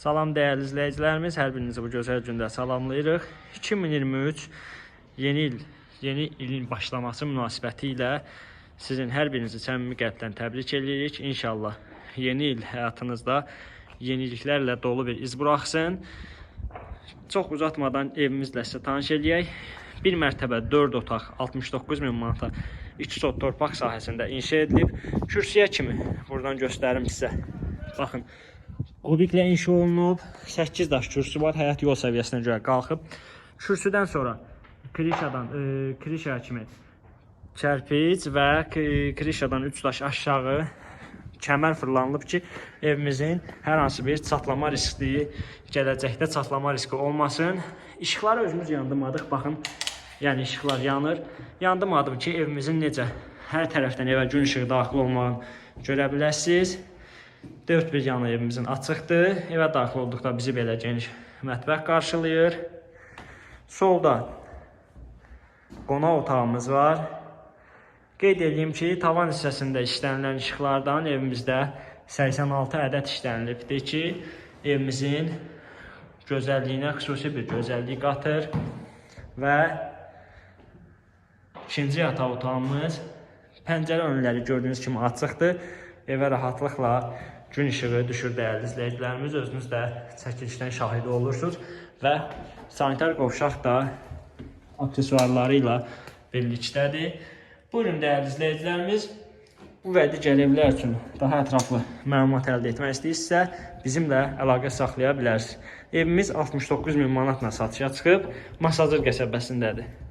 Salam dəyərli izləyicilərimiz, hər birinizi bu gözəl gündə salamlayırıq. 2023 yeni il, yeni ilin başlaması münasibəti ilə sizin hər birinizi səmimi qəlbdən təbrik edirik. İnşallah yeni il həyatınızda yeniliklərlə dolu bir iz buraxsın. Çox uzatmadan evimizlə sizə tanış eləyək. Bir mərtəbə 4 otaq 69 min manata 2 sot torpaq sahəsində inşa edilib. Kürsüyə kimi buradan göstərim sizə. Baxın, Kubiklə inşa olunub. 8 daş kürsü var. Həyat yol səviyyəsinə görə qalxıb. Kürsüdən sonra krişadan, e, krişa kimi çərpic və krişadan 3 daş aşağı kəmər fırlanılıb ki, evimizin hər hansı bir çatlama riski, gələcəkdə çatlama riski olmasın. İşıqları özümüz yandırmadıq. Baxın, yəni işıqlar yanır. Yandırmadım ki, evimizin necə hər tərəfdən evə gün işığı daxil olmağını görə biləsiniz. Dörd bir yanı evimizin açıqdır. Evə daxil olduqda bizi belə geniş mətbəx qarşılayır. Solda qonaq otağımız var. Qeyd edeyim ki, tavan hissəsində işlənilən işıqlardan evimizdə 86 ədəd işlənilibdir ki, evimizin gözəlliyinə xüsusi bir gözəllik qatır və ikinci yataq otağımız pəncərə önləri gördüyünüz kimi açıqdır. Evə rahatlıqla gün işığı düşür dəyərli izləyicilərimiz. Özünüz də çəkilişdən şahidi olursunuz və sanitar qovşaq da aksesuarları ilə birlikdədir. Buyurun dəyərli izləyicilərimiz, bu və digər evlər üçün daha ətraflı məlumat əldə etmək istəyirsinizsə, bizimlə əlaqə saxlaya bilərsiniz. Evimiz 69 min manatla satışa çıxıb, Masazır qəsəbəsindədir.